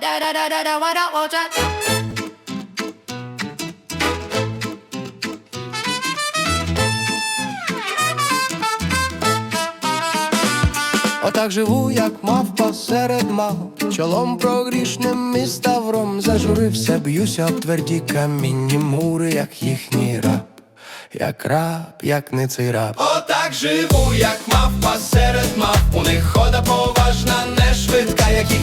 da da da da da what I want ya. Отак живу, як мавпа серед мав, чолом прогрішним міста вром зажурився, б'юся об тверді камінні мури, як їхній раб, як раб, як не цей раб. Отак живу, як мавпа серед мав, у них хода поважна,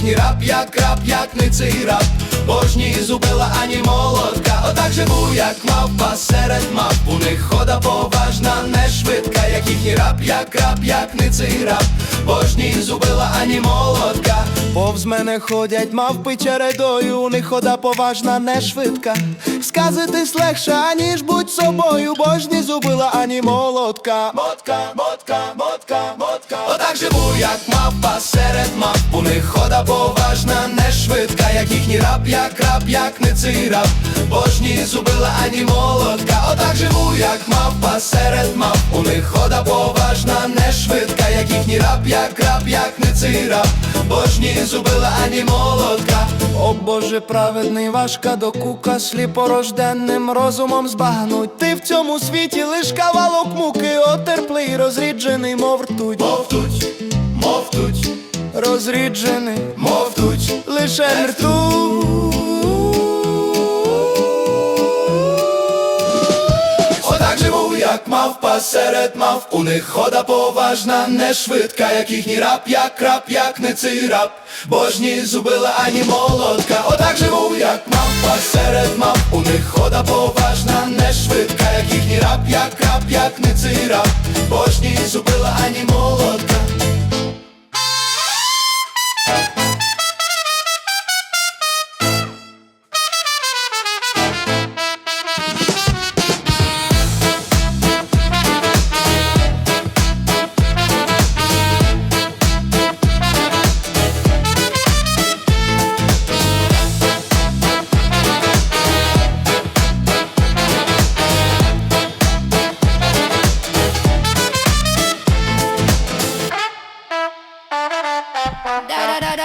їхній раб, як рап, як не цей раб, божні зубила ані молотка. Отак живу, як мавпа серед мав, у них хода поважна, не швидка, як їхній раб, як рап, як не цей раб, божні зубила ані молотка. Повз мене ходять мавпи чередою, у них хода поважна, не швидка. Сказитись легше, аніж будь собою, божні зубила ані молотка. Мотка, мотка, мотка, мотка. Отак живу, як мавпа серед мав. У них хода поважна, не швидка, як їхній раб, як раб, як не цей раб. Божні зубила ані молотка. Отак живу, як мавпа серед мав. У них хода поважна, не швидка, як їхній раб, як раб, як не цей раб. Божні зубила ані молотка. О Боже, праведний важка докука, сліпорожденним розумом збагнуть. Ти в цьому світі лиш кавалок муки, отерплий, розріджений, мов ртуть. Мов туть, мов туть, розріджений, мов туть, лише ртуть. Як мав, посеред мав, у них хода поважна, не швидка, як їхній раб, як раб, як не цей раб, божні зубила ані молотка. Отак живу, як мав, посеред мав, у них хода поважна, не швидка, як їхній раб, як раб, як не цей раб, божні зубила.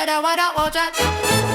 wada wada wada.